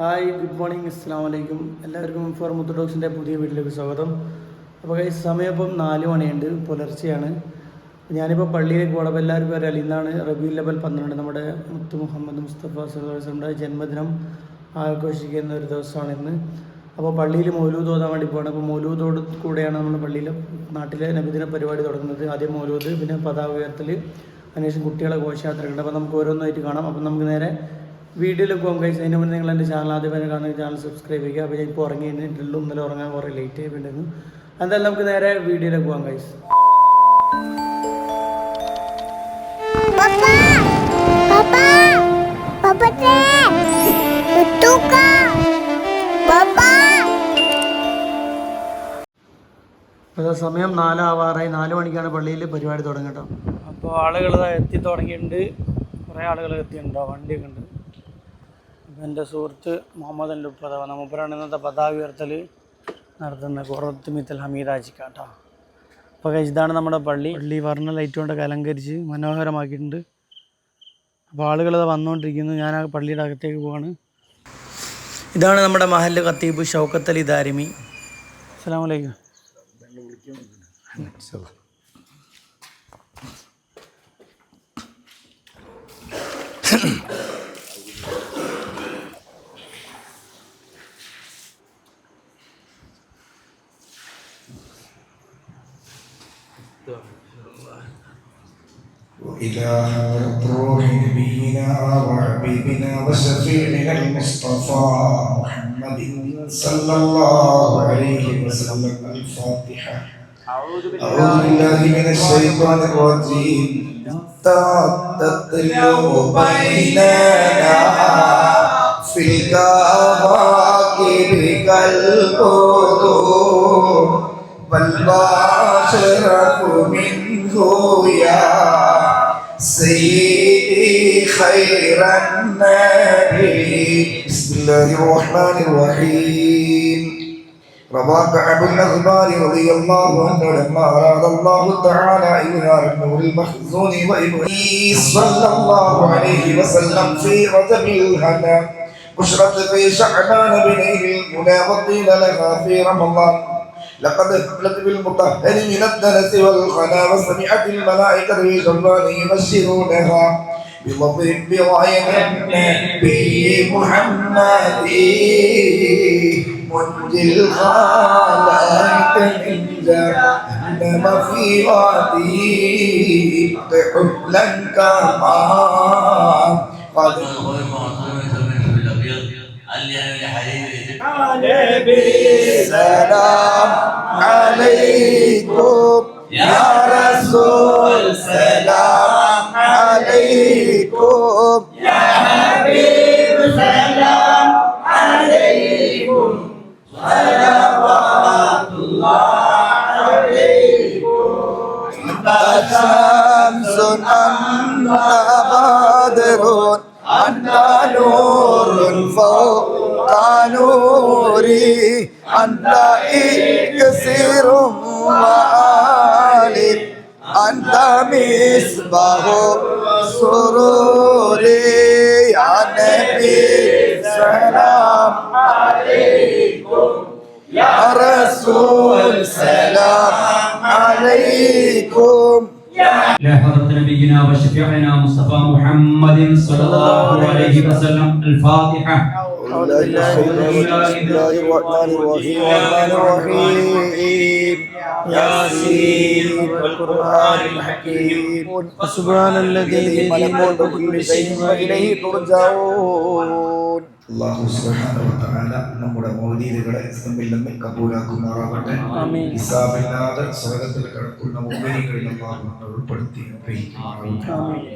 Hi good morning അസ്സാം വലൈക്കും എല്ലാവർക്കും ഫോർ മുത്തഡോക്സിന്റെ പുതിയ വീട്ടിലേക്ക് സ്വാഗതം. അപ്പോൾ കൈ സമയം ഇപ്പം നാല് മണിയുണ്ട് പുലർച്ചെയാണ്. ഞാനിപ്പോൾ പള്ളിയിലേക്ക് പോകണം അപ്പോൾ എല്ലാവർക്കും അറിയാം ഇന്നാണ് റബി ലെവൽ പന്ത്രണ്ട്. നമ്മുടെ മുത്തു മുഹമ്മദ് മുസ്തഫ സുലഭയുടെ ജന്മദിനം ആഘോഷിക്കുന്ന ഒരു ദിവസമാണ് ഇന്ന്. അപ്പോൾ പള്ളിയിൽ മൗലൂദ് ഓതാൻ വേണ്ടി പോകണം അപ്പോൾ മൗലൂദോട് കൂടെയാണ് നമ്മൾ പള്ളിയിൽ നാട്ടിലെ നബിദിന പരിപാടി തുടങ്ങുന്നത്. ആദ്യം മൗലൂദ് പിന്നെ പതാക ഉയർത്തൽ അതിനുശേഷം കുട്ടികളെ ഘോഷയാത്രയുണ്ട് അപ്പോൾ നമുക്ക് ഓരോന്നായിട്ട് കാണാം. അപ്പം നമുക്ക് നേരെ വീഡിയോയിലേക്ക് പോകാം കഴിച്ച് അതിന് മുന്നേ നിങ്ങൾ എന്റെ ചാനൽ ആദ്യമായി കാണുന്ന ചാനൽ സബ്സ്ക്രൈബ് ചെയ്യുക അപ്പോൾ ഞാൻ ഇപ്പോൾ ഉറങ്ങി ഡ്രില്ലും ഇന്നലെ ഉറങ്ങാൻ കുറേ ലേറ്റ് ആയിട്ടുണ്ടായിരുന്നു എന്തായാലും നമുക്ക് നേരെ വീഡിയോയിലേക്ക് പോകാം കഴിച്ച് Papa! Papa! Papa te! Tutuka! Papa! അപ്പോൾ സമയം നാലാവാറായി നാല് മണിക്കാണ് പള്ളിയിൽ പരിപാടി തുടങ്ങട്ടോ അപ്പോൾ ആളുകൾ എത്തി തുടങ്ങിയിട്ടുണ്ട് കുറേ ആളുകൾ എത്തിയിട്ടുണ്ടോ വണ്ടിയൊക്കെ ഉണ്ട് എന്റെ സുഹൃത്ത് മുഹമ്മദ് അന്റെ ഉപ്പത മൂപ്പരാണ് ഇന്നത്തെ പതാക ഉയർത്തൽ നടത്തുന്ന കുറത്ത് മിത്തൽ ഹമീദാജിക്കാട്ടോ അപ്പോൾ ഇതാണ് നമ്മുടെ പള്ളി. പള്ളി വർണ ലൈറ്റ് കൊണ്ടൊക്കെ അലങ്കരിച്ച് മനോഹരമാക്കിയിട്ടുണ്ട്. അപ്പോൾ ആളുകൾ വന്നുകൊണ്ടിരിക്കുന്നു. ഞാൻ ആ പള്ളിയുടെ അകത്തേക്ക് പോവാണ്. ഇതാണ് നമ്മുടെ മഹല്ല് ഖത്തീബ് ഷൗക്കത്ത് അലി ദാരിമി. അസ്സാം വലൈക്കും وإلى روح نبينا وحبيبنا وشفيعنا المصطفى محمد صلى الله عليه وسلم الفاتحة أعوذ بالله من الشيطان الرجيم تتلو بيننا في الكواكب كالبدور والباشرة منه يا سيدي خير النبي بسم الله الرحمن الرحيم روى كعب الأخبار رضي الله عنه لما أراد الله تعالى إظهار النور المخزون وإبليس صلى الله عليه وسلم في رجب الهنا بشرت في شعبان بنيه المنى وقيل لها في رمضان لقد حملت بالمطهر من الدنس والخنا وسمعت الملائكة شربان يبشرونها بلطف براية النبي محمد منجي الخلائق من جهنم في وادي حبلا كما قد سلام عليكم يا رسول سلام عليكم. يا حبيب سلام عليكم. صلوات الله عليكم أنت شمس أنت بدر أنت نور فوق نوري أنت إكسير وآلي أنت مصباح سروري يا نبي سلام عليكم يا رسول سلام عليكم إلى حضرة نبينا وشفيعنا مصطفى محمد صلى الله عليه وسلم الفاتحة أعوذ بالله من الشيطان الرجيم. بسم الله الرحمن الرحيم الرحمن الرحيم ياسين والقرآن الحكيم سبحان الذي ملكوت كل شيء وإليه ترجعون അള്ളാഹു സുബ്ഹാനഹു വ തആല നമ്മുടെ മൗലീദുകളെ തമ്മിൽ തമ്മിൽ കബൂലാക്കുമാറാകട്ടെ ആമീൻ. ഹിസാബില്ലാതെ സ്വർഗ്ഗത്തിൽ കിടക്കുന്ന മുഅ്മിനീങ്ങളിൽ അള്ളാഹു നമ്മെ ഉൾപ്പെടുത്തി അനുഗ്രഹിക്കുമാറാകട്ടെ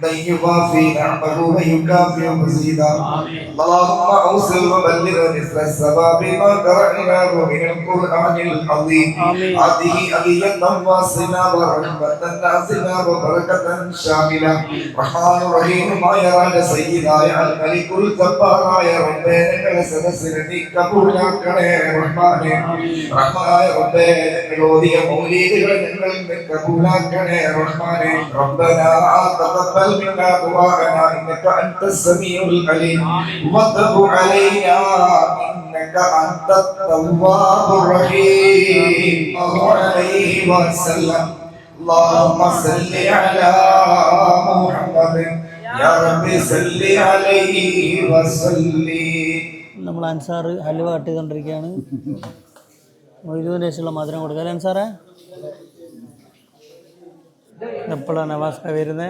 حمدا يوافي نعمه ويكافئ مزيدا اللهم اوصل وبلغ مثل السباب ما قرأناه من القرآن العظيم هذه أغية نواصنا ورحمة ناصنا وبركة شاملة رحمن رحيم ما يرى سيداയ الملك الجبار يا ربي ഞങ്ങളെ സദസ്സിനെ കബൂലാക്കണേ റഹ്മാനെ റഹ്മായ റബ്ബേ ഞങ്ങൾ ഓതിയ മൗലീദുകൾ ഞങ്ങൾ കബൂലാക്കണേ റഹ്മാനെ ربنا تقبل منا دعاءنا انك انت السميع العليم وتب علينا انك انت التواب الرحيم الله عليه وسلم اللهم صل على محمد يا رب صل عليه وسلم നമ്മൾ അൻസാർ ഹലുവ കട്ട് ചെയ്തുകൊണ്ടിരിക്കുകയാണ് മൊയ്തുവിന് ശേഷമുള്ള മധുരം കൊടുക്കുക അല്ലേ അൻസാറേ എപ്പോഴാണ് നവാസ്ക വരുന്നത്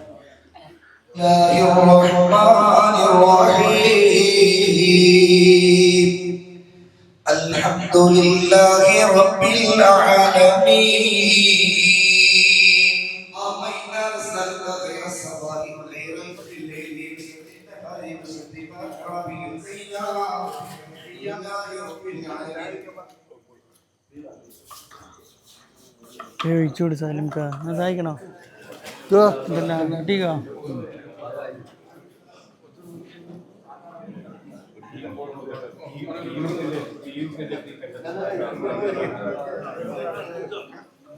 الله الرحمن الرحيم الحمد لله رب العالمين ഒഴിച്ചു കൊടു സാധനം സഹായിക്കണോ? ഇതല്ല കിട്ടിക്കോ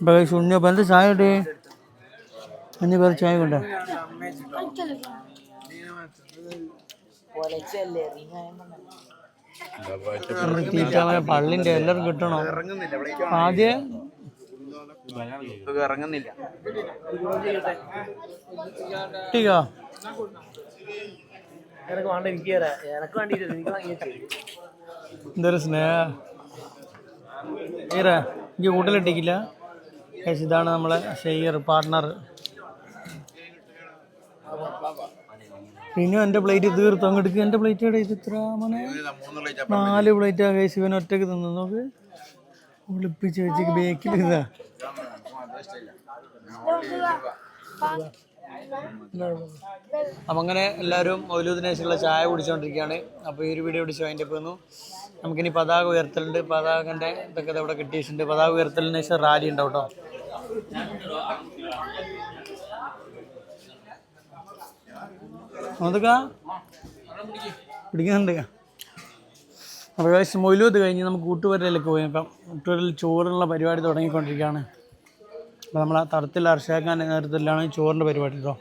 ടീക്കോ ഉണ്ണിയപ്പം എന്ത് ചായ ഇട്ടേ അഞ്ഞ് പേര് ചായ കൊണ്ട പള്ളിന്റെ എല്ലാവരും കിട്ടണോ? ആദ്യം? ഇറങ്ങുന്നില്ല. ടീക്കോ എനക്ക് വേണ്ട എനിക്ക് തരാം. എനക്ക് വേണ്ടിട്ട് എനിക്ക് വാങ്ങിച്ചു എന്തൊരു സ്നേഹ? ഈറ എനിക്ക് കൂട്ടിലിട്ടിക്കില്ല. ഗൈസ്, ഇതാണ് നമ്മളെ ഷെയർ പാർട്ട്ണർ പിന്നെ എന്റെ പ്ലേറ്റ് തീർത്തു അങ്ങോട്ട് എന്റെ പ്ലേറ്റ് എവിടെ? ഇത് ഇത്ര മനെ? നാല് പ്ലേറ്റാ കേസ് ഇവൻ ഒറ്റയ്ക്ക് തിന്നു. നോക്ക്. ഒളിപ്പിച്ച് വെച്ച് ബേക്കിൽ ഇതാ. അപ്പം അങ്ങനെ എല്ലാവരും മൗലൂദിനേശുള്ള ചായ കുടിച്ചുകൊണ്ടിരിക്കുകയാണ് അപ്പോൾ ഈ ഒരു വീഡിയോ പിടിച്ച് അതിന്റെ പോന്നു നമുക്കിനി പതാക ഉയർത്തലുണ്ട്. പതാകന്റെ ഇതൊക്കെ ഇവിടെ കിട്ടിയിട്ടുണ്ട്. പതാക ഉയർത്തലിന് ശേഷം റാലി ഉണ്ടാവും കേട്ടോ. പിടിക്കുന്നുണ്ട്. അപ്പോൾ കഴിച്ച് മൊയിലൂത്ത് കഴിഞ്ഞ് നമുക്ക് കൂട്ടുവരയിലേക്ക് പോയി. അപ്പം കൂട്ടുവരയിൽ ചോറിനുള്ള പരിപാടി തുടങ്ങിക്കൊണ്ടിരിക്കുകയാണ്. അപ്പോൾ നമ്മൾ തടത്തിൽ അർഷാക്കാൻ നേതൃത്വത്തിലാണ് ചോറിന്റെ പരിപാടി കേട്ടോ.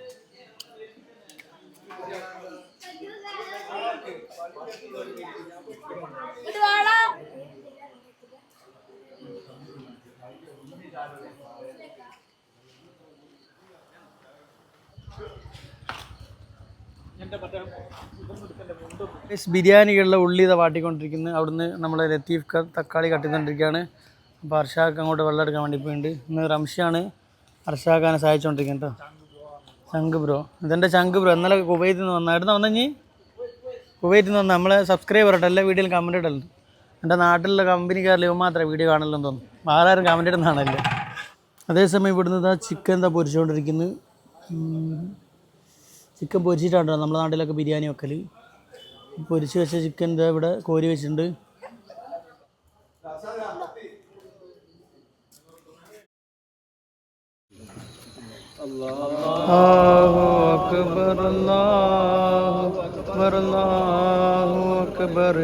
ഗൈസ്, ബിരിയാണികളുടെ ഉള്ളി ഇതാ വാട്ടിക്കൊണ്ടിരിക്കുന്നു. അവിടുന്ന് നമ്മൾ ലത്തീഫ് ക തക്കാളി കട്ടിക്കൊണ്ടിരിക്കുകയാണ്. അപ്പോൾ അർഷാക്ക് അങ്ങോട്ട് വെള്ളം എടുക്കാൻ വേണ്ടി പോയിട്ടുണ്ട് ഇന്ന് റംഷാണ് അർഷാക്കാനെ സഹായിച്ചുകൊണ്ടിരിക്കുന്നത് കേട്ടോ ചങ്ക് ബ്രോ. ഇതെന്റെ ചങ്ക് ബ്രോ. ഇന്നലെ കുവൈത്തിൽ നിന്ന് വന്നായിരുന്നു. എവിടെ കുവൈത്തിൽ നിന്ന് നമ്മളെ സബ്സ്ക്രൈബർ കേട്ടോ വീഡിയോയിൽ കമന്റ് ഇടലുണ്ട് എന്റെ നാട്ടിലുള്ള കമ്പനിക്കാരിൽ ഇവ മാത്രമേ വീഡിയോ കാണലെന്ന് തോന്നുന്നു. ആരാരും ആരും കമന്റ് ഇടുന്നതാണല്ലേ അതേസമയം ഇവിടുന്ന് ഇതാ ചിക്കൻ എന്താ പൊരിച്ചുകൊണ്ടിരിക്കുന്നത് ചിക്കൻ പൊരിച്ചിട്ടാണ് നമ്മുടെ നാട്ടിലൊക്കെ ബിരിയാണി വെക്കൽ പൊരിച്ച് വെച്ച ചിക്കൻ ഇതാ ഇവിടെ കോരി വെച്ചിട്ടുണ്ട്. അല്ലാഹു അക്ബർ അല്ലാഹു അല്ലാഹു അക്ബർ.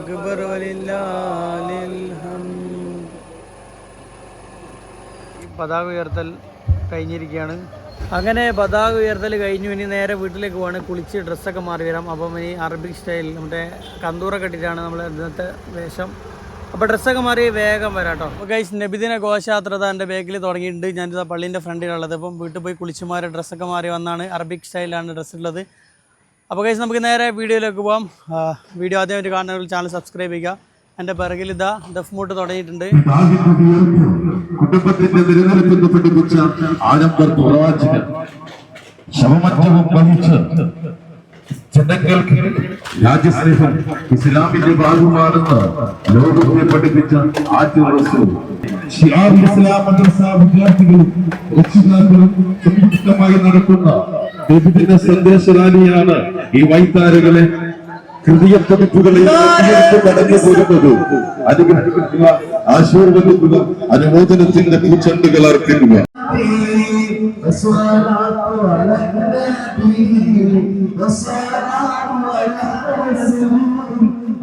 അക്ബർ. വലില്ലാഹിൽ ഹംദ്. ഈ പതാക ഉയർത്തൽ കഴിഞ്ഞിരിക്കുകയാണ്. അങ്ങനെ പതാക ഉയർത്തൽ കഴിഞ്ഞു. ഇനി നേരെ വീട്ടിലേക്ക് പോവാണ്. കുളിച്ച് ഡ്രസ്സൊക്കെ മാറി വരാം. അപ്പം ഇനി അറബിക് സ്റ്റൈൽ നമ്മുടെ കന്തൂറൊക്കെ കെട്ടിട്ടാണ് നമ്മൾ ഇന്നത്തെ വേഷം അപ്പോൾ ഡ്രസ്സൊക്കെ മാറി വേഗം വരാം കേട്ടോ അപ്പോൾ ഗൈസ് നബിദിന ഘോഷയാത്ര എന്റെ ബാഗിൽ തുടങ്ങിയിട്ടുണ്ട്. ഞാനിതാ പള്ളീന്റെ ഫ്രണ്ടിലുള്ളത്. അപ്പം വീട്ടിൽ പോയി കുളിച്ച് മാറി ഡ്രസ്സൊക്കെ മാറി വന്നാണ്. അറബിക് സ്റ്റൈലാണ് ഡ്രസ്സ് ഉള്ളത്. അപ്പോൾ ഗൈസ് നമുക്ക് നേരെ വീഡിയോയിലേക്ക് പോകാം വീഡിയോ വീഡിയോ ആദ്യമായിട്ട് കാണുന്നവർ ചാനൽ സബ്സ്ക്രൈബ് ചെയ്യുക. എന്റെ പിറകിൽ ഇതാ ദഫ് മൂട്ട് തുടങ്ങിയിട്ടുണ്ട്. കുടുംബത്തിന്റെ ജനങ്ങൾക്ക് രാജ്യസ്നേഹം ഇസ്ലാമിന്റെ ഭാഗമാണെന്ന് ലോകത്തെ പഠിപ്പിച്ച ആദ്യ റസൂൽ. ഷിയാർ ഇസ്ലാം മദ്രസ നടക്കുന്ന ഈ വൈത്താരകളെ ആശീർവദിക്കുക അനുമോദനത്തിന്റെ പൂച്ചണ്ടുകൾ അർപ്പിക്കുക. الصلاة على النبي الصلاة على الرسول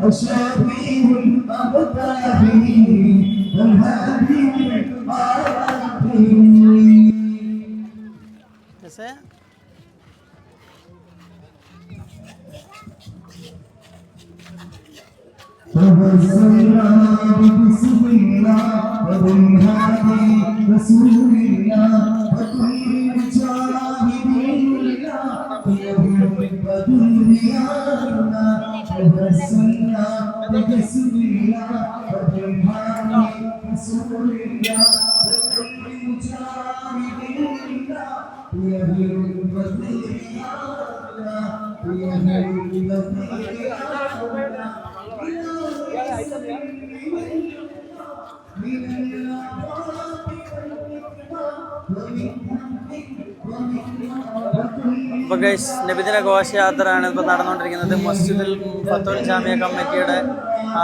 الشفيع المقتدي الهادي الربي فبشرنا بسم الله. وبالهادي जैसे അപ്പോൾ ഗൈസ് നബിദിന ഘോഷയാത്രയാണ് ഇപ്പോൾ നടന്നുകൊണ്ടിരിക്കുന്നത്. മസ്ജിദിൽ ഫത്തോൽ ജാമിയ കമ്മിറ്റിയുടെ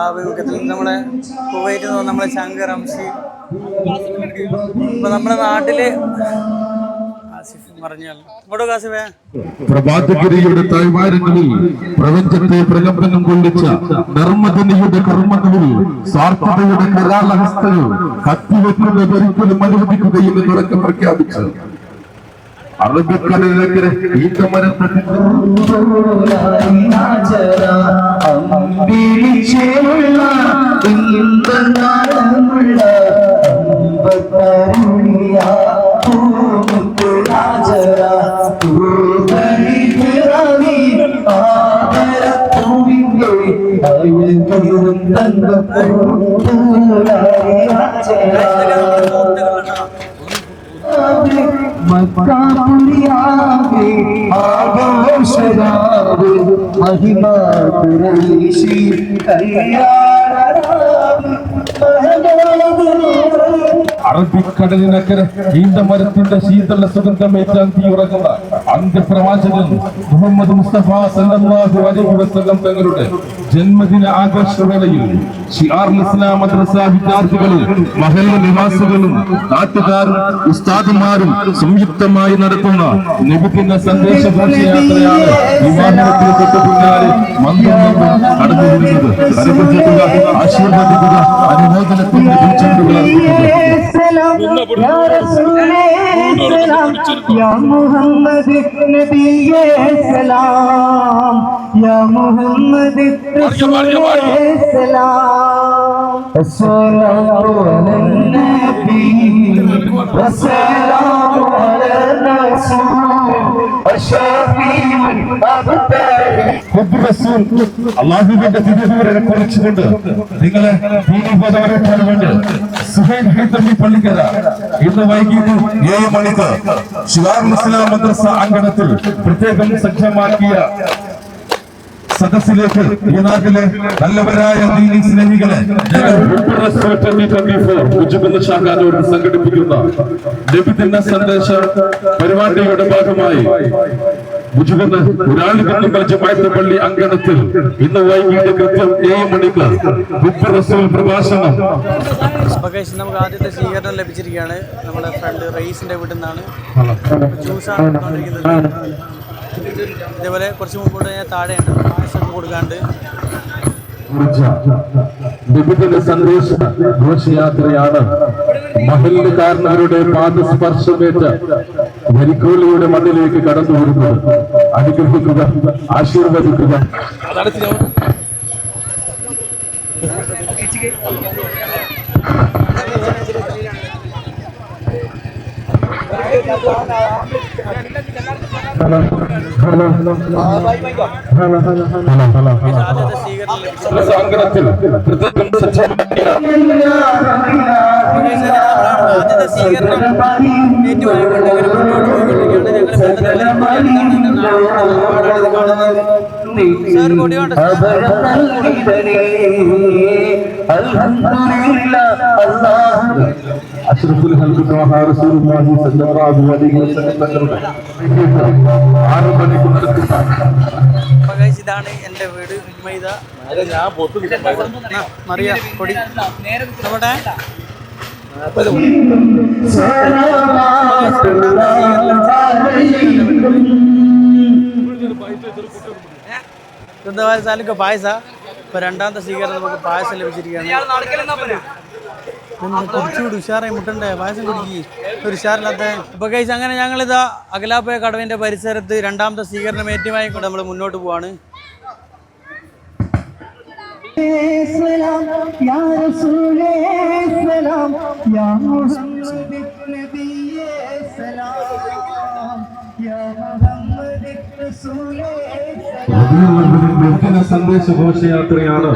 ആഭിമുഖ്യത്തിൽ നമ്മളെ കുവൈറ്റിൽ നിന്ന് നമ്മളെ ശങ്കർ അംശി ഇപ്പോൾ നമ്മുടെ നാട്ടിൽ ആസിഫ് പറഞ്ഞാൽ. ഇങ്ങോട്ടോ കാസിഫേ പ്രഭാതപുരിയുടെ താഴ്വാരങ്ങളിൽ പ്രപഞ്ചത്തെ പ്രകമ്പനം കൊള്ളിച്ച നർമ്മദനിയുടെ കർമ്മങ്ങളിൽ സ്വാർത്ഥതയുടെ കരാളഹസ്തകൾ കത്തിവെക്കുന്നത് ഒരിക്കലും അനുവദിക്കുകയില്ലെന്ന് ഉറക്കം പ്രഖ്യാപിച്ചു. അറബിക്കടലക്കര ഈത്തമരത്തിൽ മക്കാപുരിയാകെ ആഘോഷരാവ് മഹിമ കുറേശി കല്യാണരാവ് അറബിക്കടലിനക്കര ഈന്തമരത്തിന്റെ ശീതള സുഗന്ധമേറ്റാൻ തീവ്രകുന്ന അന്ത്യപ്രവാചകൻ മുഹമ്മദ് മുസ്തഫ സല്ലല്ലാഹു അലൈഹി വസല്ലം തങ്ങളുടെ ജന്മദിന ആഘോഷവേളയിൽ ഷിയാർ ഇസ്ലാം മദ്രസ വിദ്യാർത്ഥികളിൽ മഹൽ നിവാസികളും നാട്ടുകാരും ഉസ്താദുമാരും സംയുക്തമായി നടത്തുന്ന നബിദിന സന്ദേശ ഘോഷയാത്രയാണ് വിവാഹത്തിന് തൊട്ട് പിന്നാലെ മന്ദം കടന്നു വരുന്നത് അനുഗ്രഹിക്കുക ആശീർവദിക്കുക അനുമോദനത്തിന്റെ പൂച്ചെണ്ടുകൾ അർപ്പിക്കുക സലാം യാ റസൂലേ സലാം യാ മുഹമ്മദ് നബിയേ സലാം യാ മുഹമ്മദ് റസൂലേ സലാം അസ്സലാമു അലൻ അലൻ റസൂൽ അശഫീഉൽ അബ്താരി അള്ളാഹുവിന്റെ തിരുവരെ കുറിച്ചുകൊണ്ട് നിങ്ങളെ ദീനബോധവരക്കാൻ വേണ്ടി സുഹൈൽ ഹൈതമി പള്ളിക്കര ഇന്ന് വൈകിട്ട് ഏഴ് മണിക്ക് ശിവാർ മുസ്ലാം മദ്രസ അങ്കണത്തിൽ പ്രത്യേകം സജ്ജമാക്കിയ സദസ്സിലേക്ക് ഈ നാട്ടിലെ നല്ലവരായ ദീനി സ്നേഹികളെ സംഘടിപ്പിക്കുന്ന ലഭിക്കുന്ന സന്ദേശ പരിപാടിയുടെ ഭാഗമായി ഒരാളുകൾ പള്ളി അങ്കണത്തിൽ ഇന്ന് വൈകിട്ട് കൃത്യം ഏഴ് മണിക്ക് പ്രഭാഷണം. നമുക്ക് ആദ്യത്തെ സ്വീകരണം ലഭിച്ചിരിക്കുകയാണ്. നമ്മുടെ ഫ്രണ്ട് റൈസിന്റെ വീട്ടിൽ നിന്നാണ്. ജ്യൂസാണ് എടുത്തുകൊണ്ടിരിക്കുന്നത് ഇതേപോലെ കുറച്ച് മുമ്പോട്ട് ഞാൻ താഴെയുണ്ട്. പായസം കൊടുക്കാണ്ട്. വിഭജന സന്ദേശ ഘോഷയാത്രയാണ്. മഹല്ലുകാരനവരുടെ പാദസ്പർശമേറ്റ് വരിക്കോലിയുടെ മണ്ണിലേക്ക് കടന്നു വരുന്നത്. അനുഗ്രഹിക്കുക ആശീർവദിക്കുക. Hello hello hello hello hello hello hello hello സജ്ജമാക്കിയ ആദ്യത്തെ സ്വീകരണം മുന്നോട്ട് ഞങ്ങൾ സാർ കൂടി വേണ്ട. അഷ്റഫുൽ ഹൽക്കത്ത് മഹാറസൂലുള്ളാഹി സല്ലല്ലാഹു അലൈഹി വസല്ലം തങ്ങളുടെ ആറ് മണിക്കൂർ ഇതാണ് എന്റെ വീട് ഉന്മൈത മറിയ കൊടി നമ്മുടെ പായസ? ഇപ്പൊ രണ്ടാമത്തെ സ്വീകരണം നമുക്ക് പായസം ലഭിച്ചിരിക്കുകയാണ്. കുറച്ചുകൂടി കുടിച്ചുകൂടി ഉഷാറായി മുട്ടണ്ടേ? പായസം കുടിക്കി. ഒരു ഉഷാറില്ലാത്ത ഇപ്പൊ കഴിച്ച് അങ്ങനെ ഞങ്ങളിതാ അകലാപ്പയ കടവിന്റെ പരിസരത്ത് രണ്ടാമത്തെ സ്വീകരണം ഏറ്റുമായിക്കൊണ്ട് നമ്മൾ മുന്നോട്ട് പോവാണ്. സലാം സന്ദേശ ഘോഷയാത്രയാണ്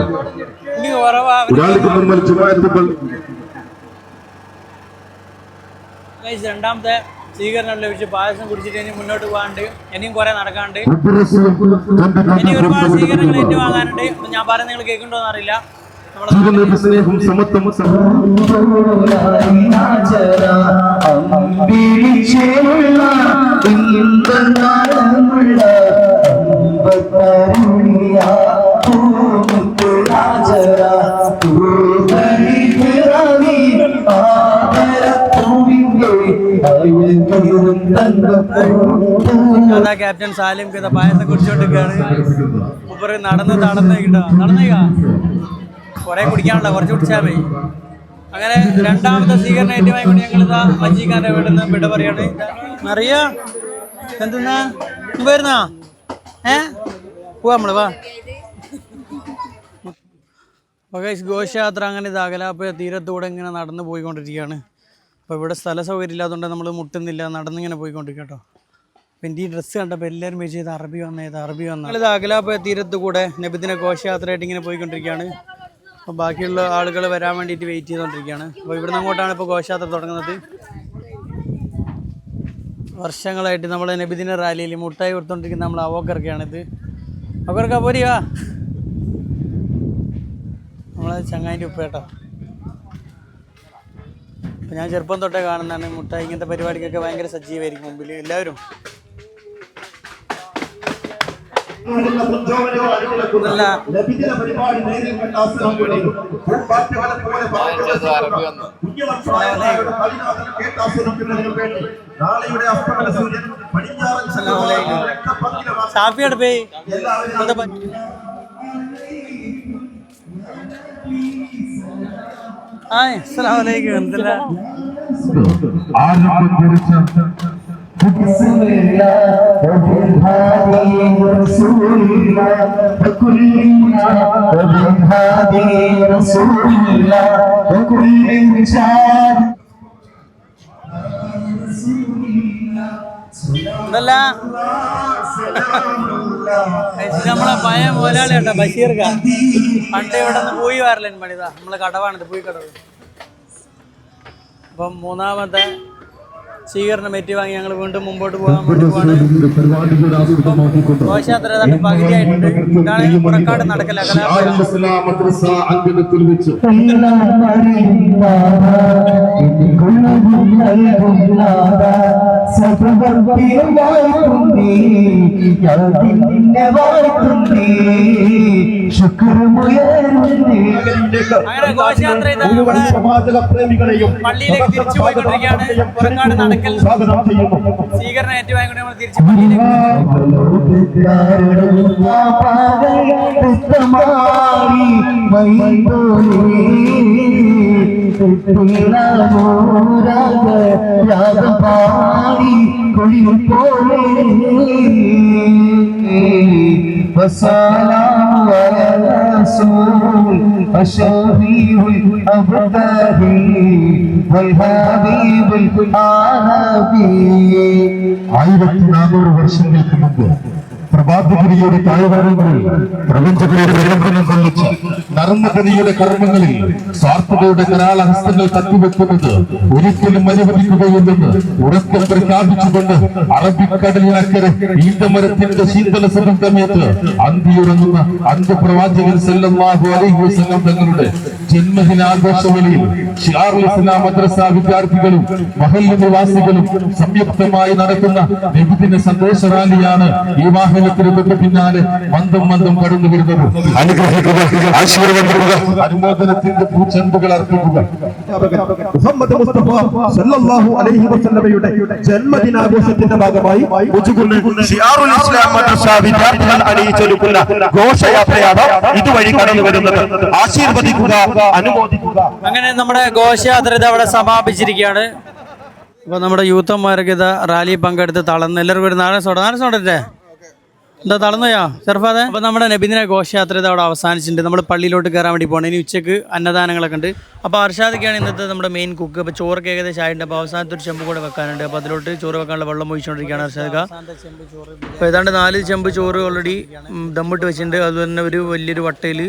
രണ്ടാമത്തെ സ്വീകരണം ലഭിച്ച്. പായസം കുടിച്ചിട്ട് ഇനി മുന്നോട്ട് പോകാണ്ട് ഇനിയും കുറെ നടക്കാണ്ട് ഇനി ഒരുപാട് സ്വീകരണങ്ങൾ ഏറ്റുവാങ്ങാനുണ്ട്. ഞാൻ പറയുന്നത് നിങ്ങൾ കേൾക്കുന്നുണ്ടോ സ്നേഹം സമത്വം അതാ ക്യാപ്റ്റൻ സാലിം കഥ പായസം കുടിച്ചോണ്ടിരിക്കുകയാണ്. ഇപ്പൊ നടന്ന് നടന്നേക്കിട്ടോ നടന്നേക്കാ കുറെ കുടിക്കാനുള്ള കുറച്ച് കുടിച്ചാൽ മതി. അങ്ങനെ രണ്ടാമത്തെ സ്വീകരണ ഏറ്റുമായി കൊണ്ട് ഞങ്ങൾ ഇതാ മജീഖാന്റെ വീട്ടിൽ നിന്ന് പറയാണ്. മറിയ എന്തെന്നാ? വരുന്നാ ഏ? പോവാ നമ്മൾ വാ. പകേഷ് ഘോഷയാത്ര അങ്ങനെ ഇത് അകലാപ്പുഴ തീരത്തൂടെ ഇങ്ങനെ നടന്നു പോയിക്കൊണ്ടിരിക്കുകയാണ്. അപ്പോൾ ഇവിടെ സ്ഥല സൗകര്യം ഇല്ലാത്തതുകൊണ്ട് നമ്മൾ മുട്ടുന്നില്ല നടന്നിങ്ങനെ പോയിക്കൊണ്ടിരിക്കട്ടോ കേട്ടോ അപ്പം എന്റെ ഈ ഡ്രസ്സ് കണ്ടപ്പോൾ എല്ലാവരും വിജയത് അറബി വന്നത് അറബി വന്നത് അകലാപ്പുഴ തീരത്ത് കൂടെ നബിദിന ഘോഷയാത്രയായിട്ട് ഇങ്ങനെ പോയിക്കൊണ്ടിരിക്കുകയാണ്. ബാക്കിയുള്ള ആളുകൾ വരാൻ വേണ്ടിയിട്ട് വെയിറ്റ് ചെയ്തുകൊണ്ടിരിക്കുകയാണ് അപ്പോൾ ഇവിടുന്ന് അങ്ങോട്ടാണ് ഇപ്പോൾ ഘോഷയാത്ര തുടങ്ങുന്നത്. വർഷങ്ങളായിട്ട് നമ്മൾ നബിദിന റാലിയിൽ മുട്ടായി കൊടുത്തുകൊണ്ടിരിക്കുന്ന നമ്മൾ അവോക്കർക്കാണിത് അവർക്ക് പോരിക നമ്മളെ ചങ്ങാന്റെ ഉപ്പേട്ടോ അപ്പം ഞാൻ ചെറുപ്പം തൊട്ടേ കാണുന്നതാണ് മുട്ടായി. ഇങ്ങനത്തെ പരിപാടിക്കൊക്കെ ഭയങ്കര സജീവമായിരിക്കും മുമ്പിൽ എല്ലാവരും ഷാഫിയുടെ പേ ഹായ് അസ്സലാമലൈക്കും ആരും കുറിച്ച്? بسم الله وبالهادي رسول الله وكل وبالهادي رسول الله وكل رجال എന്തല്ല ഇത് നമ്മളെ പഴയ മുതലാളി കേട്ടോ ബഷീർ ഖാൻ പണ്ട് ഇവിടെ നിന്ന് പോയി വരലൻ പണിതാ നമ്മളെ കടവാണിത് പോയി കടവ് അപ്പം മൂന്നാമത്തെ സ്വീകരണം ഏറ്റുവാങ്ങി ഞങ്ങൾ വീണ്ടും മുമ്പോട്ട് പോകാൻ വേണ്ടി പോവാണ് ഘോഷയാത്ര ഏതാണ്ട് പകുതിയായിട്ടുണ്ട് പുറക്കാട് നടക്കല അങ്ങനെ ഘോഷയാത്ര ഇതാ നമ്മുടെ പ്രേമികളെയും പള്ളിയിലേക്ക് തിരിച്ചു പോയിക്കൊണ്ടിരിക്കുകയാണ് പുറക്കാട് നടക്കൽ ഒരിക്കൽ സ്വീകരണം ഏറ്റുവാങ്ങിക്കൊണ്ട് നമ്മൾ തിരിച്ചു الرسول الشفيع الأبداهي والحبيب الآهبي عيبة نامور ورشن الكمبور പ്രഭാതഗിരിയുടെ താഴ്വരങ്ങളിൽ പ്രപഞ്ചങ്ങളുടെ വിളംബരം കൊള്ളിച്ച് നർമ്മഗതിയുടെ കർമ്മങ്ങളിൽ സ്വാർത്ഥതയുടെ കരാളഹസ്തങ്ങൾ തട്ടിവെക്കുന്നത് ഒരിക്കലും അനുവദിക്കുകയില്ലെന്ന് ഉറക്കം പ്രഖ്യാപിച്ചുകൊണ്ട് അറബിക്കടലിനക്കരെ ഈന്തമരത്തിന്റെ ശീതല സമയത്ത് അന്തിയുറങ്ങുന്ന അന്ത്യപ്രവാചകൻ സല്ലല്ലാഹു അലൈഹി വസല്ലം തങ്ങളുടെ ജന്മദിനാഘോഷവേളയിൽ ഷിയാറുൽ ഇസ്ലാം മദ്രസ വിദ്യാർത്ഥികളും മഹല്ല നിവാസികളും സംയുക്തമായി നടക്കുന്ന നബിദിന സന്ദേശ റാലിയാണ് ഈ തൊട്ട് പിന്നാലെ മന്ദം മന്ദം കടന്നു വരുന്നത്. അനുഗ്രഹിക്കുക ആശീർവദിക്കുക. അനുമോദനത്തിന്റെ പൂച്ചെണ്ടുകൾ അർപ്പിക്കുക. മുഹമ്മദ് മുസ്തഫ സല്ലല്ലാഹു അലൈഹി വസല്ലമയുടെ ജന്മദിനാഘോഷത്തിന്റെ ഭാഗമായി ഷിയാറുൽ ഇസ്ലാം മദ്രസ വിദ്യാർത്ഥികൾ അണിയിച്ചൊരുക്കുന്ന ഘോഷയാത്രയാണ് ഇതുവഴി കടന്നു വരുന്നത്. ആശീർവദിക്കുക അനുമോദിക്കുക. അങ്ങനെ നമ്മുടെ ഘോഷയാത്ര ഇത് അവിടെ സമാപിച്ചിരിക്കുകയാണ്. അപ്പോൾ നമ്മുടെ യൂത്തന്മാരൊക്കെ ഇത് റാലി പങ്കെടുത്ത് തളർന്ന് എല്ലാവർക്കും ഒരു നാളെ സോഡ നാളെ സോഡല്ലേ എന്താ തളർന്നോയാ? ചെറുപ്പാതെ അപ്പോൾ നമ്മുടെ നബിദിന ഘോഷയാത്ര അവിടെ അവസാനിച്ചിട്ടുണ്ട്. നമ്മൾ പള്ളിയിലോട്ട് കയറാൻ വേണ്ടി പോകണം ഇനി ഉച്ചയ്ക്ക് അന്നദാനങ്ങളൊക്കെ ഉണ്ട്. അപ്പോൾ അർഷാദൊക്കെയാണ് ഇന്നത്തെ നമ്മുടെ മെയിൻ കുക്ക് അപ്പോൾ ചോറൊക്കെ ഏകദേശം ആയിട്ടുണ്ട്. അപ്പോൾ അവസാനത്തെ ഒരു ചെമ്പ് കൂടെ വെക്കാനുണ്ട്. അപ്പോൾ അതിലോട്ട് ചോറ് വെക്കാനുള്ള വെള്ളം ഒഴിച്ചുകൊണ്ടിരിക്കുകയാണ് അർഷാദ് അപ്പോൾ ഏതാണ്ട് നാല് ചെമ്പ് ചോറ് ഓൾറെഡി ദമ്മിട്ട് വെച്ചിട്ടുണ്ട്. അതുപോലെ തന്നെ ഒരു വലിയൊരു വട്ടയിൽ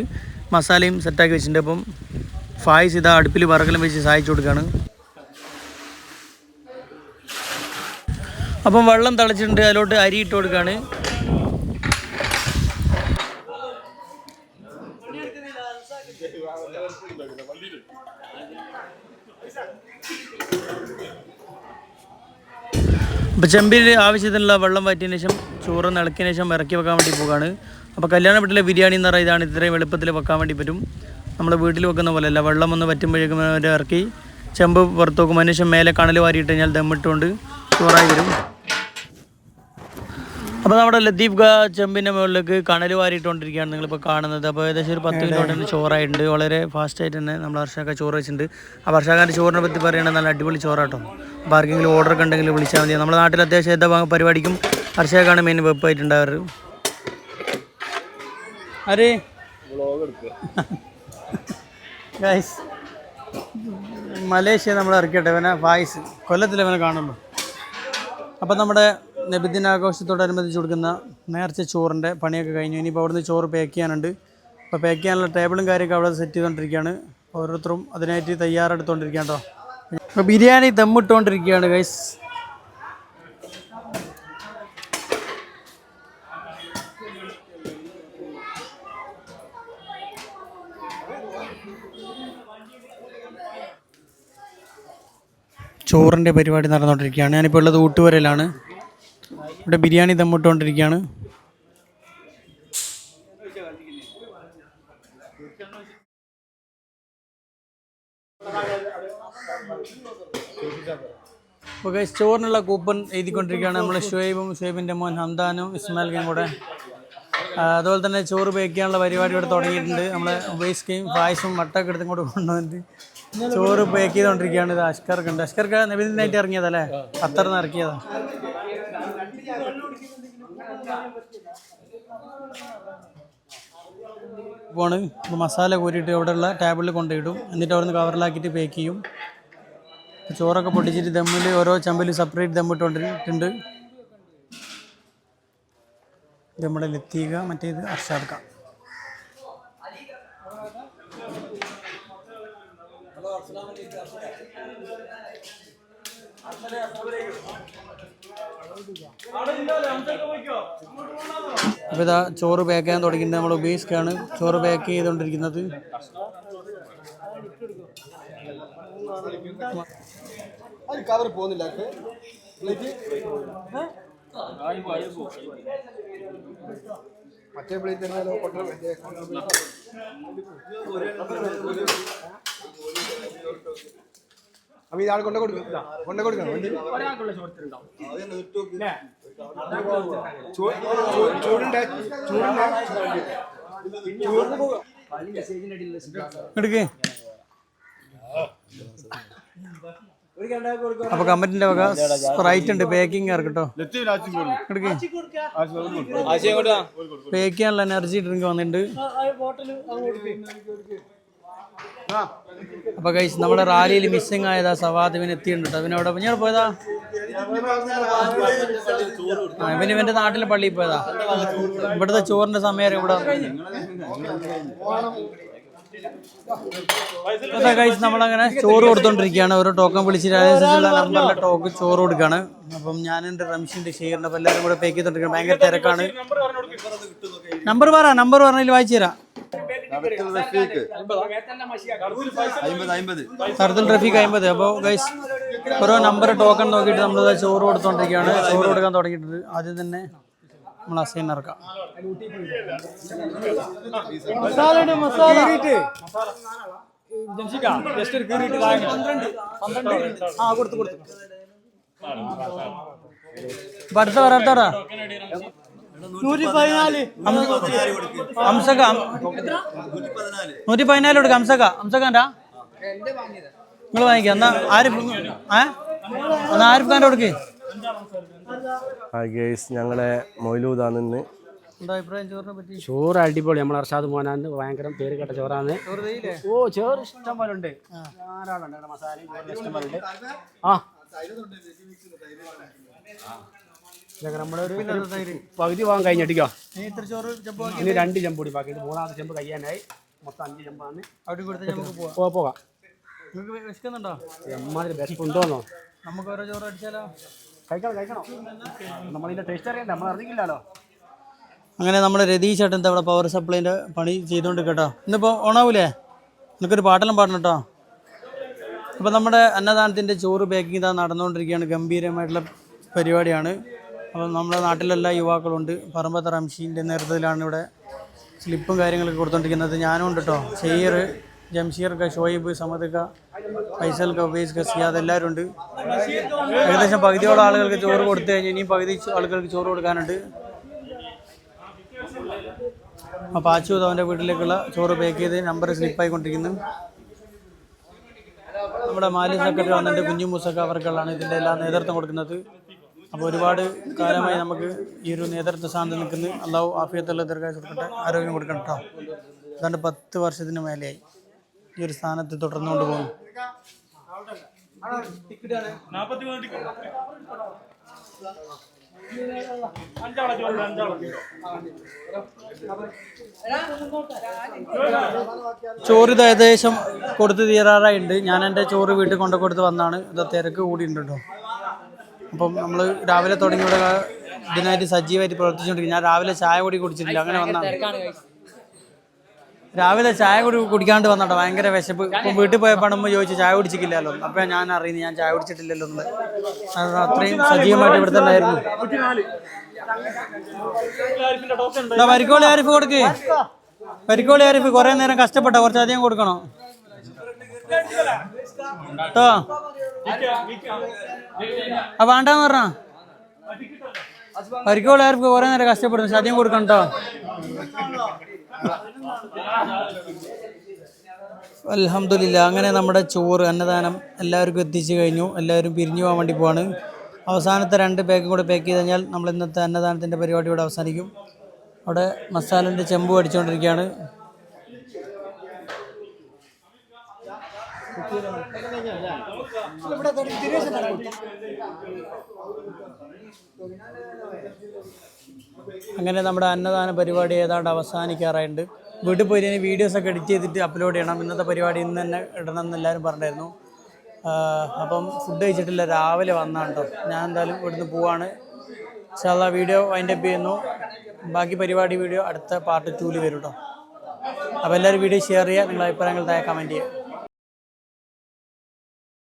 മസാലയും സെറ്റാക്കി വെച്ചിട്ടുണ്ട്. അപ്പം ഫായ്സ് ഇതാ അടുപ്പിൽ വറകലും വെച്ച് സഹായിച്ചു കൊടുക്കുകയാണ്. അപ്പം വെള്ളം തളിച്ചിട്ടുണ്ട്. അതിലോട്ട് അരി ഇട്ട് കൊടുക്കുകയാണ്. അപ്പോൾ ചെമ്പിൽ ആവശ്യത്തിനുള്ള വെള്ളം വറ്റിയതിന് ശേഷം ചോറ് നിളക്കിയതിന് ശേഷം ഇറക്കി വെക്കാൻ വേണ്ടി പോകുകയാണ് അപ്പോൾ കല്യാണ വീട്ടിലെ ബിരിയാണി എന്ന് പറയുന്നത് ഇതാണ് ഇത്രയും എളുപ്പത്തിൽ വെക്കാൻ വേണ്ടി പറ്റും. നമ്മൾ വീട്ടിൽ വെക്കുന്ന പോലെയല്ല വെള്ളം ഒന്ന് വറ്റുമ്പോഴേക്കും ഇറക്കി ചെമ്പ് പുറത്ത് വെക്കും. അതിന് ശേഷം മേലെ കണൽ വാരിയിട്ട് കഴിഞ്ഞാൽ ദമ്മിട്ടുകൊണ്ട് ചോറായി വരും. അപ്പോൾ നമ്മുടെ ലത്തീഫ് ചെമ്പിന്റെ മുകളിലേക്ക് കണൽ വാരിയിട്ടുകൊണ്ടിരിക്കുകയാണ് നിങ്ങളിപ്പോൾ കാണുന്നത്. അപ്പോൾ ഏകദേശം ഒരു പത്ത് കിലോമീറ്റർ ചോറായിട്ടുണ്ട്. വളരെ ഫാസ്റ്റായിട്ട് തന്നെ നമ്മൾ ഹർഷാക്ക ചോറ് വെച്ചിട്ടുണ്ട്. ആ ഹർഷാക്കാന്റെ ചോറിനെ പറ്റി പറയുകയാണെങ്കിൽ നല്ല അടിപൊളി ചോറാട്ടോ. അപ്പോൾ ആർക്കെങ്കിലും ഓർഡർ ഒക്കെ ഉണ്ടെങ്കിൽ വിളിച്ചാൽ മതി. നമ്മുടെ നാട്ടിൽ അത്യാവശ്യം ഭാഗം പരിപാടിക്കും ഹർഷാക്കാണ് മെയിൻ വെപ്പായിട്ടുണ്ടാവാറ് അരേ മലേഷ്യ നമ്മൾ ഇറക്കിയട്ടെ. ഇവനെ ഫായ്സ് കൊല്ലത്തിൽ ഇവനെ കാണുള്ളൂ. അപ്പം നമ്മുടെ നബിദിനാഘോഷത്തോടനുബന്ധിച്ച് കൊടുക്കുന്ന നേർച്ച ചോറിന്റെ പണിയൊക്കെ കഴിഞ്ഞു. ഇനിയിപ്പോൾ അവിടുന്ന് ചോറ് പാക്ക് ചെയ്യാനുണ്ട്. അപ്പോൾ പാക്ക് ചെയ്യാനുള്ള ടേബിളും കാര്യമൊക്കെ അവിടെ സെറ്റ് ചെയ്തുകൊണ്ടിരിക്കുകയാണ് ഓരോരുത്തരും അതിനായിട്ട് തയ്യാറെടുത്തുകൊണ്ടിരിക്കുകയാണ് കേട്ടോ. അപ്പോൾ ബിരിയാണി ദമ്മിട്ടുകൊണ്ടിരിക്കുകയാണ് ഗൈസ് ചോറിന്റെ പരിപാടി നടന്നുകൊണ്ടിരിക്കുകയാണ് ഞാനിപ്പോൾ ഉള്ളത് ഊട്ടുവരയിലാണ് ഇവിടെ ബിരിയാണി തമ്മിട്ടുകൊണ്ടിരിക്കുകയാണ് ഓക്കെ സ്റ്റോറിനുള്ള കൂപ്പൺ എഴുതിക്കൊണ്ടിരിക്കുകയാണ്. നമ്മൾ ഷുഹൈബും ഷുഹൈബിന്റെ മോൻ ഹംദാനും ഇസ്മാൽക്കും കൂടെ. അതുപോലെ തന്നെ ചോറ് ബേക്ക് പരിപാടി ഇവിടെ തുടങ്ങിയിട്ടുണ്ട്. നമ്മളെ ഉപേക്ഷിക്കുകയും പായസും മട്ടൊക്കെ എടുത്തും കൂടെ കൊണ്ടുവന്നിട്ട് ചോറ് ബേക്ക് ചെയ്തുകൊണ്ടിരിക്കുകയാണ് ഇത് അഷ്കർക്ക് ഉണ്ട് അഷ്കർക്ക് നബിദിനായിട്ട് ഇറങ്ങിയതല്ലേ? അത്തറിന്ന് ഇറക്കിയതാ. പോണ്. മസാല കോരിയിട്ട് അവിടെയുള്ള ടേബിളിൽ കൊണ്ടിടും എന്നിട്ട് അവിടുന്ന് കവറിലാക്കിയിട്ട് പേക്ക് ചെയ്യും. ചോറൊക്കെ പൊട്ടിച്ചിട്ട് ദമ്മിൽ ഓരോ ചമ്പിൽ സെപ്പറേറ്റ് ദമ്മിട്ടുണ്ടിട്ടുണ്ട് നമ്മുടെ ലത്തീക മറ്റേത് അർഷാദ്ക്ക അപ്പോൾ ഇതാ ചോറ് പാക്ക് ചെയ്യാൻ തുടങ്ങിയിട്ടുണ്ട് നമ്മൾ ഉപേക്ഷിക്കുകയാണ് ചോറ് പാക്ക് ചെയ്തുകൊണ്ടിരിക്കുന്നത് അപ്പൊ ഇയാൾ കൊണ്ട കൊടുക്കും. കൊണ്ട കൊടുക്കണം ചൂടുണ്ട് ചൂടുണ്ട്. എടുക്ക്. അപ്പൊ കമ്പറ്റിന്റെ വക സ്പ്രൈറ്റ് ഉണ്ട്. പേക്കിംഗ് ഇറക്കട്ടോ. പേക്ക് ചെയ്യാനുള്ള എനർജി ഡ്രിങ്ക് വന്നിട്ടുണ്ട്. അപ്പൊ കൈസ് നമ്മുടെ റാലിയിൽ മിസ്സിംഗ് ആയതാ സവാദ് ഇവൻ എത്തിയിട്ടുണ്ട് കേട്ടോ അവിടെ ഞാൻ പോയതാ? ആ, ഇവൻ നാട്ടിലെ പള്ളിയിൽ പോയതാ. ഇവിടുത്തെ ചോറിന്റെ സമയം ഇവിടെ. അതാ നമ്മളങ്ങനെ ചോറ് കൊടുത്തോണ്ടിരിക്കുകയാണ്. ഓരോ ടോക്കൺ വിളിച്ചിട്ട് അതിനനുസരിച്ചുള്ള ടോക്ക് ചോറ് കൊടുക്കുകയാണ്. അപ്പം ഞാൻ റംഷിന്റെ ഷെയറിന്റെ എല്ലാവരും കൂടെ പേക്ക് ഭയങ്കര തിരക്കാണ്. നമ്പർ പറ നമ്പർ പറഞ്ഞതിൽ വായിച്ചു തരാം. സർദുൽ റഫീഖ് അമ്പത്. അപ്പോൾ ഗൈസ് ഓരോ നമ്പർ ടോക്കൺ നോക്കിയിട്ട് നമ്മൾ ചോറ് കൊടുത്തോണ്ടിരിക്കുകയാണ് ചോറ് കൊടുക്കാൻ തുടങ്ങിയിട്ടുണ്ട്. ആദ്യം തന്നെ നമ്മൾ അസൈൻ ഇറക്കാം. മസാല. മസാല ആ കൊടുത്തു കൊടുത്തു. ഇപ്പൊ അടുത്ത പറ നൂറ്റി പതിനാല് കൊടുക്ക. ഹംസക ഹംസക്കാന്റെ നിങ്ങൾ വാങ്ങിക്കാം എന്നാ ആരിഫ് ഏ? എന്നാ ആരിഫ് ഖാന്റെ കൊടുക്കേ? ഗേസ് ഞങ്ങളെ മൊയിലൂതാണ് ഇന്ന് എന്താ അഭിപ്രായം പറ്റി? ചോറ് അടിപൊളി നമ്മൾ അർഷാദ് മോനാന്ന് ഭയങ്കര പേര് കേട്ട ചോറാന്ന്. ഓ ചോറ് ഇഷ്ടം പോലെ ഉണ്ട്. ധാരാളം ഉണ്ട് മസാലയും ഇഷ്ടം പോലെ ഉണ്ട്. ആ. നമ്മളൊരു ഒരു പകുതി പോകാൻ കഴിഞ്ഞിട്ടിക്കോ? നീ ഇത്ര ചോറ് ചെമ്പ് വാങ്ങി ഇനി രണ്ട് ചെമ്പ് കൂടി ബാക്കി. ഇത് മൂന്നാമത്തെ ചെമ്പ് കഴിയാനായി മൊത്തം അഞ്ച് ചെമ്പാണ് അവിടെ കൊടുത്ത് നമുക്ക് പോവാം. പോവാ പോകാം നിങ്ങൾക്ക് വിശക്കുന്നുണ്ടോ? എമ്മാതിരി ബെസ്റ്റ് ഉണ്ടോന്നോ? നമുക്ക് ഓരോ ചോറ് അടിച്ചാലോ? കഴിക്കണം കഴിക്കണം. നമ്മളിതിന്റെ ടേസ്റ്റ് അറിയണ്ട. നമ്മൾ അറിഞ്ഞില്ലല്ലോ അങ്ങനെ നമ്മുടെ രതീഷ് ചേട്ടൻ അവിടെ പവർ സപ്ലൈന്റെ പണി ചെയ്തുകൊണ്ട് കേട്ടോ. ഇന്നിപ്പോൾ ഓണാവൂലേ? നിനക്കൊരു പാട്ടെല്ലാം പാടണം കേട്ടോ. അപ്പോൾ നമ്മുടെ അന്നദാനത്തിന്റെ ചോറ് ബേക്കിംഗ് ഇതാ നടന്നുകൊണ്ടിരിക്കുകയാണ് ഗംഭീരമായിട്ടുള്ള പരിപാടിയാണ്. അപ്പം നമ്മുടെ നാട്ടിലെല്ലാ യുവാക്കളുണ്ട്. പറമ്പത്തറ റംഷീന്റെ നേതൃത്വത്തിലാണ് ഇവിടെ സ്ലിപ്പും കാര്യങ്ങളൊക്കെ കൊടുത്തോണ്ടിരിക്കുന്നത്. ഞാനും ഉണ്ട് കേട്ടോ ഷെയർ ജംഷീർ ക ഷോയിബ് സമദ് ക ഫൈസൽ കബീസ് ഖസിയാദ് എല്ലാവരും ഉണ്ട് ഏകദേശം പകുതിയോളം ആളുകൾക്ക് ചോറ് കൊടുത്തു കഴിഞ്ഞാൽ ഇനിയും പകുതി ആളുകൾക്ക് ചോറ് കൊടുക്കാനുണ്ട്. അപ്പോൾ ആച്ചു അവന്റെ വീട്ടിലേക്കുള്ള ചോറ് പാക്ക് ചെയ്ത് നമ്പർ സ്ലിപ്പായിക്കൊണ്ടിരിക്കുന്നു നമ്മുടെ മാലി സെക്രട്ടറി വന്നിട്ട് കുഞ്ഞു മൂസക്ക അവർക്കുള്ളതാണ് ഇതിന്റെ എല്ലാ നേതൃത്വം കൊടുക്കുന്നത്. അപ്പോൾ ഒരുപാട് കാലമായി നമുക്ക് ഈ ഒരു നേതൃത്വ സ്ഥാനത്ത് നിൽക്കുന്ന. അള്ളാഹു ആഫിയത്തുള്ള ദീർഘായ കൊടുക്കട്ടെ. ആരോഗ്യം കൊടുക്കണം കേട്ടോ ഏതാണ്ട് പത്ത് വർഷത്തിന് മേലെയായി ഈ ഒരു സ്ഥാനത്ത് തുടർന്നുകൊണ്ട് പോകുന്നു. ചോറ് ഇത് ഏകദേശം കൊടുത്ത് തീരാറായിട്ടുണ്ട്. ഞാൻ എന്റെ ചോറ് വീട്ടിൽ കൊണ്ടു കൊടുത്ത് വന്നാണ്. ഇത് തിരക്ക് കൂടിയിട്ടുണ്ടോ അപ്പം നമ്മൾ രാവിലെ തുടങ്ങി ഇവിടെ ഇതിനായിട്ട് സജീവമായിട്ട് പ്രവർത്തിച്ചുകൊണ്ടിരിക്കും ഞാൻ രാവിലെ ചായ കൂടി കുടിച്ചിട്ടില്ല. അങ്ങനെ വന്നാണ് രാവിലെ ചായ കൂടി കുടിക്കാണ്ട് വന്നോട്ടോ ഭയങ്കര വിശപ്പ്. ഇപ്പം വീട്ടിൽ പോയപ്പോൾ അമ്മ ചോദിച്ചു ചായ കുടിച്ചിട്ടില്ലല്ലോ? അപ്പം ഞാൻ അറിയുന്നു ഞാൻ ചായ കുടിച്ചിട്ടില്ലല്ലോ എന്ന്. അത് അത്രയും സജീവമായിട്ട് ഇവിടെ തന്നെ ആയിരുന്നു വരിക്കോളി ആരിഫ് കൊടുക്ക്. വരിക്കോളി ആരിഫ് കുറെ നേരം കഷ്ടപ്പെട്ടോ? കുറച്ചധികം കൊടുക്കണോ? കേട്ടോ ആ വേണ്ടെന്ന് പറഞ്ഞ. പരിക്കുള്ളവർക്ക് കുറെ നേരം കഷ്ടപ്പെടുന്നു. പക്ഷെ അധികം കൊടുക്കണം കേട്ടോ അലഹമില്ല അങ്ങനെ നമ്മുടെ ചോറ് അന്നദാനം എല്ലാവർക്കും എത്തിച്ചു കഴിഞ്ഞു. എല്ലാവരും പിരിഞ്ഞു പോകാൻ വേണ്ടി പോവാണ്. അവസാനത്തെ രണ്ട് പാക്കും കൂടെ പാക്ക് ചെയ്ത് കഴിഞ്ഞാൽ നമ്മൾ ഇന്നത്തെ അന്നദാനത്തിന്റെ പരിപാടി ഇവിടെ അവസാനിക്കും. അവിടെ മസാലന്റെ ചെമ്പ് അടിച്ചുകൊണ്ടിരിക്കുകയാണ്. അങ്ങനെ നമ്മുടെ അന്നദാന പരിപാടി ഏതാണ്ട് അവസാനിക്കാറായിട്ടുണ്ട്. വീട്ടിൽ പോയി ഇനി വീഡിയോസൊക്കെ എഡിറ്റ് ചെയ്തിട്ട് അപ്ലോഡ് ചെയ്യണം. ഇന്നത്തെ പരിപാടി ഇന്ന് തന്നെ ഇടണം എന്ന് എല്ലാവരും പറഞ്ഞിരുന്നു. അപ്പം ഫുഡ് കഴിച്ചിട്ടില്ല രാവിലെ വന്നാണ് കേട്ടോ ഞാൻ എന്തായാലും ഇവിടുന്ന് പോവാണ്. സാധാ വീഡിയോ വൈൻഡ് അപ്പ് ചെയ്യുന്നു. ബാക്കി പരിപാടി വീഡിയോ അടുത്ത പാർട്ട് ടൂൽ വരും കേട്ടോ അപ്പോൾ എല്ലാവരും വീഡിയോ ഷെയർ ചെയ്യുക. നിങ്ങളുടെ അഭിപ്രായങ്ങൾ താഴെ കമന്റ് ചെയ്യുക.